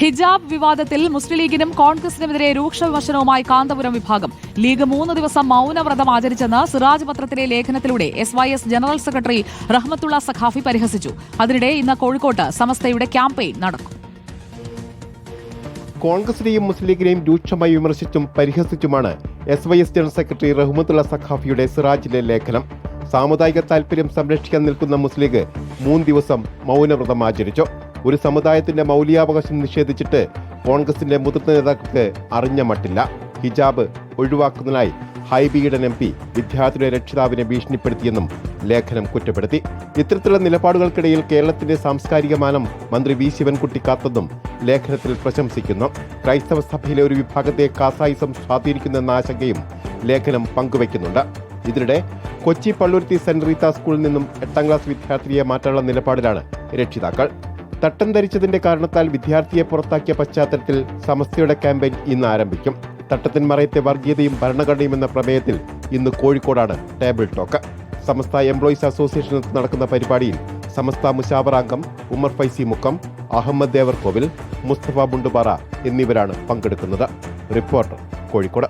ഹിജാബ് വിവാദത്തിൽ മുസ്ലിം ലീഗിനും കോൺഗ്രസിനുമെതിരെ രൂക്ഷ വിമർശനവുമായി കാന്തപുരം വിഭാഗം. ലീഗ് മൂന്ന് ദിവസം മൌനവ്രതം ആചരിച്ചെന്ന് സിറാജ് പത്രത്തിലെ ലേഖനത്തിലൂടെ S Y S general secretary Rahmathulla Sakhafi പരിഹസിച്ചു. അതിനിടെ ഇന്ന് കോഴിക്കോട്ട് സമസ്തയുടെ ക്യാമ്പയിൻ നടക്കും. കോൺഗ്രസിനെയും മുസ്ലിം ലീഗിനെയും രൂക്ഷമായി വിമർശിച്ചും പരിഹസിച്ചുമാണ് S Y S general secretary Rahmathulla സഖാഫിയുടെ സിറാജിലെ ലേഖനം. സാമുദായിക താൽപര്യം സംരക്ഷിക്കാൻ നിൽക്കുന്ന മുസ്ലിം ലീഗ് മൂന്ന് ദിവസം മൗനവ്രതം ആചരിച്ചു. ഒരു സമുദായത്തിന്റെ മൗലികാവകാശം നിഷേധിച്ചിട്ട് കോൺഗ്രസിന്റെ മുതിർന്ന നേതാക്കൾക്ക് അറിഞ്ഞ മട്ടില്ല. ഹിജാബ് ഒഴിവാക്കുന്നതിനായി ഹൈബിയുടെ എം പി വിദ്യാർത്ഥിയുടെ രക്ഷിതാവിനെ ഭീഷണിപ്പെടുത്തിയെന്നും ലേഖനം കുറ്റപ്പെടുത്തി. ഇത്തരത്തിലുള്ള നിലപാടുകൾക്കിടയിൽ കേരളത്തിന്റെ സാംസ്കാരിക മാനം മന്ത്രി വി ശിവൻകുട്ടി കാത്തതും ലേഖനത്തിൽ പ്രശംസിക്കുന്നു. ക്രൈസ്തവ സഭയിലെ ഒരു വിഭാഗത്തെ കാസായിസം സ്വാധീനിക്കുന്നെന്ന ആശങ്കയും ലേഖനം പങ്കുവയ്ക്കുന്നുണ്ട്. ഇതിനിടെ കൊച്ചി പള്ളുരുത്തി സെന്റ് റീത്ത സ്കൂളിൽ നിന്നും എട്ടാം ക്ലാസ് വിദ്യാർത്ഥിയെ മാറ്റാനുള്ള നിലപാടിലാണ് രക്ഷിതാക്കൾ. തട്ടം ധരിച്ചതിന്റെ കാരണത്താൽ വിദ്യാർത്ഥിയെ പുറത്താക്കിയ പശ്ചാത്തലത്തിൽ സമസ്തയുടെ ക്യാമ്പയിൻ ഇന്ന് ആരംഭിക്കും. തട്ടത്തിൻ മറയത്തെ വർഗീയതയും ഭരണഘടനയും എന്ന പ്രമേയത്തിൽ ഇന്ന് കോഴിക്കോടാണ് ടേബിൾ ടോക്ക്. സമസ്ത എംപ്ലോയീസ് അസോസിയേഷനിൽ നടക്കുന്ന പരിപാടിയിൽ സമസ്ത മുഷാവറാംഗം ഉമർ ഫൈസി മുക്കം അഹമ്മദ് ദേവർകോവിൽ മുസ്തഫ ബുണ്ടുപാറ എന്നിവരാണ് പങ്കെടുക്കുന്നത്. റിപ്പോർട്ടർ കോഴിക്കോട്.